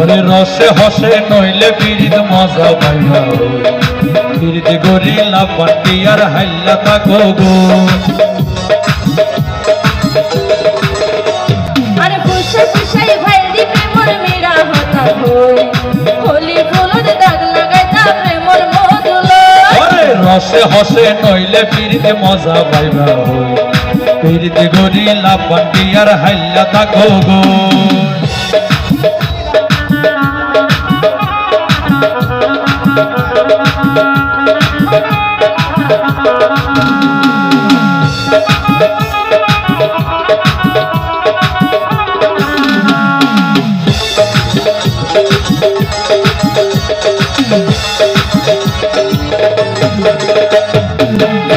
ওরে রসে হসে নইলে পিড়িত মজা পাইবা পিড়িত গরিলা পাটি আর হাইলা তাকো গো আরে পুষে পুষে ভাইরি প্রেমর মেরা হতা হই হোলি ফুলদ দাগ লাগাইতা প্রেমর মধুলো। ওরে রসে হসে নইলে পিড়িত মজা পাইবা পিড়িত গরিলা পাটি আর হাইলা তাকো গো।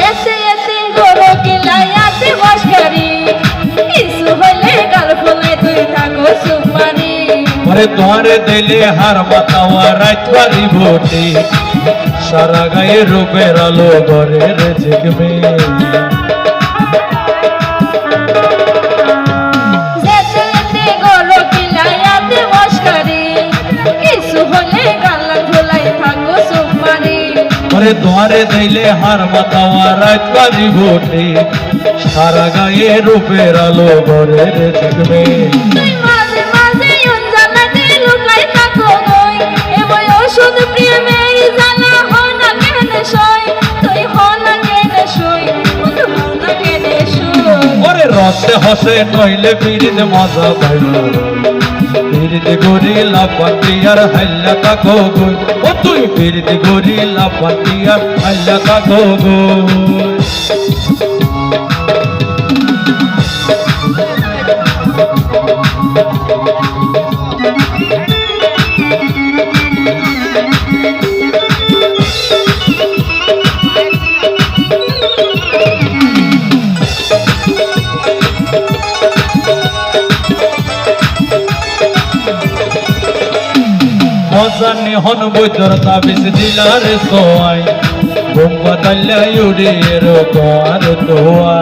এতে এতে গরো কিলায়াতে মশকারি ইসু ওরে তোমারে দিলে হার মাতাওয়া রাত পারি ভোটে সারা গায়ে রূপের আলো ঘরের সুপারি ওরে তোমারে দিলে হার মাতাওয়া রাত পারি ভোটে সারা গায়ে রূপের আলো ঘরের জিগমে। রসে হসে, নইলে পিড়িতে মজা পাইল পিড়িতে গরি পাটি আর হাইলা কা গো। ও তুই পিড়িতে গরি পাটি আর হাইলা কা গো। মজানি হন বৈদর তাবিজ দিলার সোয়াই। বোম্বা তাল্লা ইউরিয়ের এরো তোয়া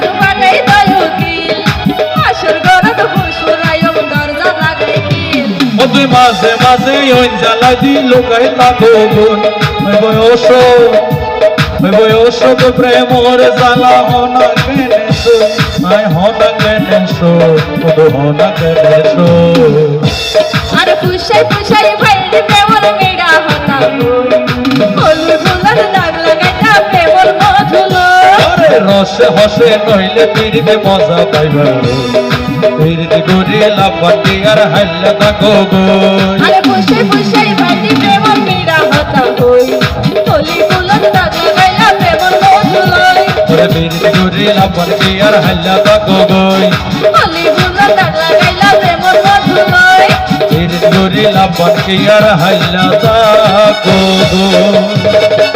তো ফাটাই দয় কি মাসর ঘর তো হসুরাই দরজা লাগাই কি ও তুই মাঝে মাঝে ওই জ্বালা দি লোকাই তাকো গুণ। বয়স বয়স প্রেমর জ্বালা হনা কেনে সো আয় হনা কেনে সো ও হনা আর পুষাই পুষাই ভাইরি প্রেমর মেডা হতা হলু ফুলার দাগ লাগাইতা প্রেমর মধুলো আরে রসে হসে নইলে পিড়িতে মজা পাইবা। পিড়িতে গরিলা পাটি আর হাইলা তাকো গুণ আরে পুষাই পুষাই ভাইরি প্রেমর গরিলা পাটি আর হাল্লা লাগাইলা প্রেমর মধুলো পিড়িতে গরিলা পাটি আর হাল্লা তাকো গুণ